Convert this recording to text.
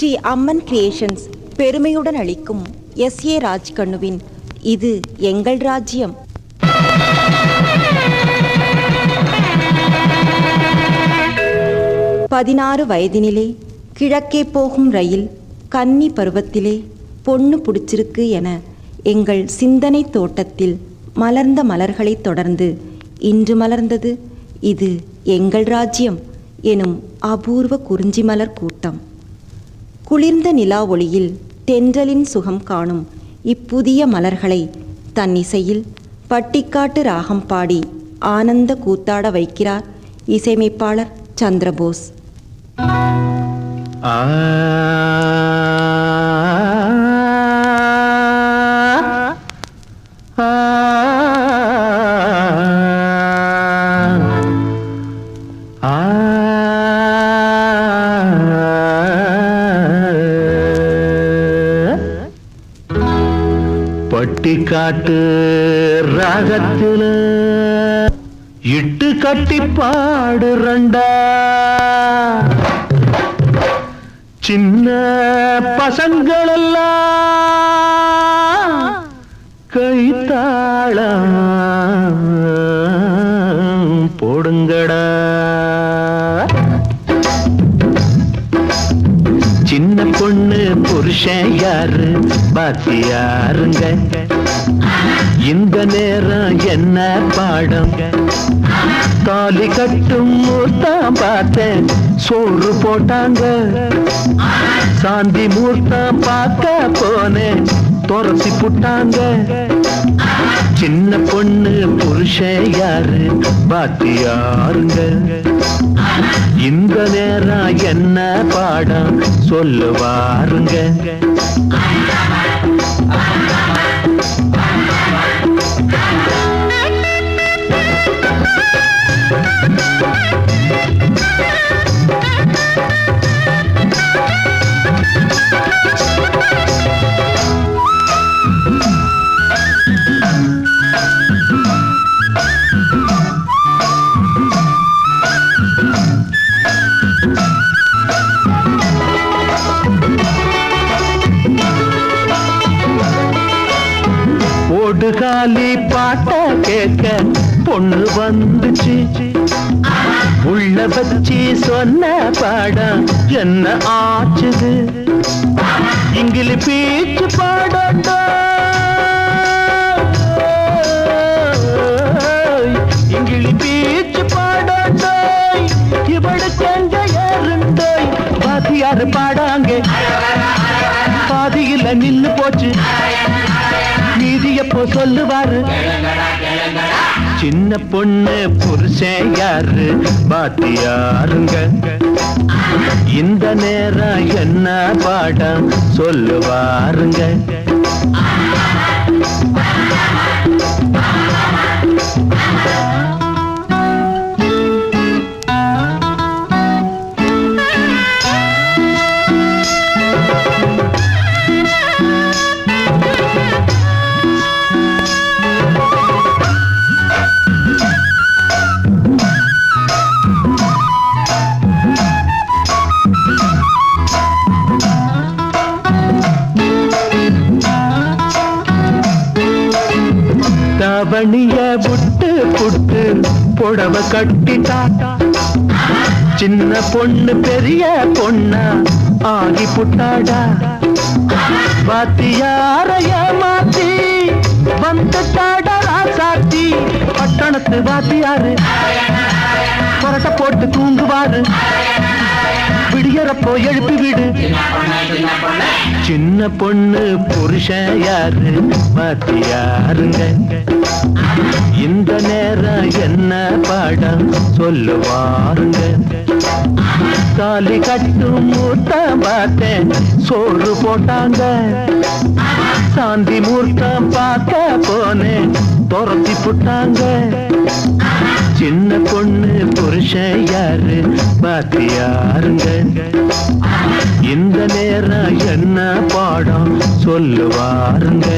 ஸ்ரீ அம்மன் creations பெருமையுடன் அளிக்கும் S A ராஜ்கண்ணுவின் இது எங்கள் ராஜ்யம். பதினாறு வயதினிலே கிழக்கே போகும் ரயில் கன்னி பருவத்திலே பொண்ணு பிடிச்சிருக்கு என எங்கள் சிந்தனை தோட்டத்தில் மலர்ந்த மலர்களைத் தொடர்ந்து இன்று மலர்ந்தது இது எங்கள் ராஜ்யம் எனும் அபூர்வ குறிஞ்சி மலர் கூட்டம். குளிர்ந்த நிலா ஒளியில் தென்றலின் சுகம் காணும் இப்புதிய மலர்களை தன் இசையில் பட்டிக்காட்டு ராகம் பாடி ஆனந்த கூத்தாட வைக்கிறார் இசையமைப்பாளர் சந்திரபோஸ் ஆ ஆ ஆ பட்டிக்காட்டு ராகத்துல. இட்டு கட்டி பாடுறண்டா சின்ன பசங்களெல்லாம் கைத்தாளம் புருஷன் யாரு பாக்கி யாருங்க இந்த நேரம் என்ன பாடுங்க தாலி கட்டும் மூர்த்தம் பார்த்தேன் சோறு போட்டாங்க. சாந்தி மூர்த்தம் பார்க்க போனேன் துரசி புட்டாங்க. சின்ன பொண்ணு புருஷ யாரு? பாத்தி யாருங்க இந்த நேரம் என்ன பாடம் சொல்லுவாருங்க. காலி பாட்ட கேட்க பொண்ணு வந்துச்சு. உள்ள வச்சு சொன்ன பாடம் என்ன ஆச்சுது? இங்கிலி பீச்சு பாடண்டோ இங்கிலி பீச்சு பாடண்டோ இவடு செஞ்ச ஏறுண்டோய் வாத்தியாரு பாடாங்க என்னமோ சொல்லுவாரு. சின்ன பொண்ணு புருஷன் யாரு? பாத்தியாருங்க. இந்த நேரம் என்ன பாடம் சொல்லுவாருங்க. தவணிய புட்டு புட்டு புடவ கட்டி கட்டிட்டாட்டா சின்ன பொண்ணு பெரிய பொண்ணா ஆகி புட்டாடா. பாத்தியாரைய மாத்தி வந்துட்டாடா ராசாத்தி பட்டணத்து வாத்தியாரு. புரட்ட போட்டு தூங்குவாரு. விடியறப்போ எழுப்பி விடு. சின்ன பொண்ணு புருஷன் யாரு? வாத்தியாருங்க. இந்த நேரம் என்ன பாடம் சொல்லுவாருங்க. தாலி கட்டும் மூத்த பார்த்தேன் சோறு போட்டாங்க. சாந்தி மூர்த்தம் பார்க்க போனேன். துரத்தி புட்டாங்க. சின்ன பொண்ணு புருஷன் யாரு? பாத்தி யாருங்க? இந்த நேரம் என்ன பாடம் சொல்லுவாருங்க?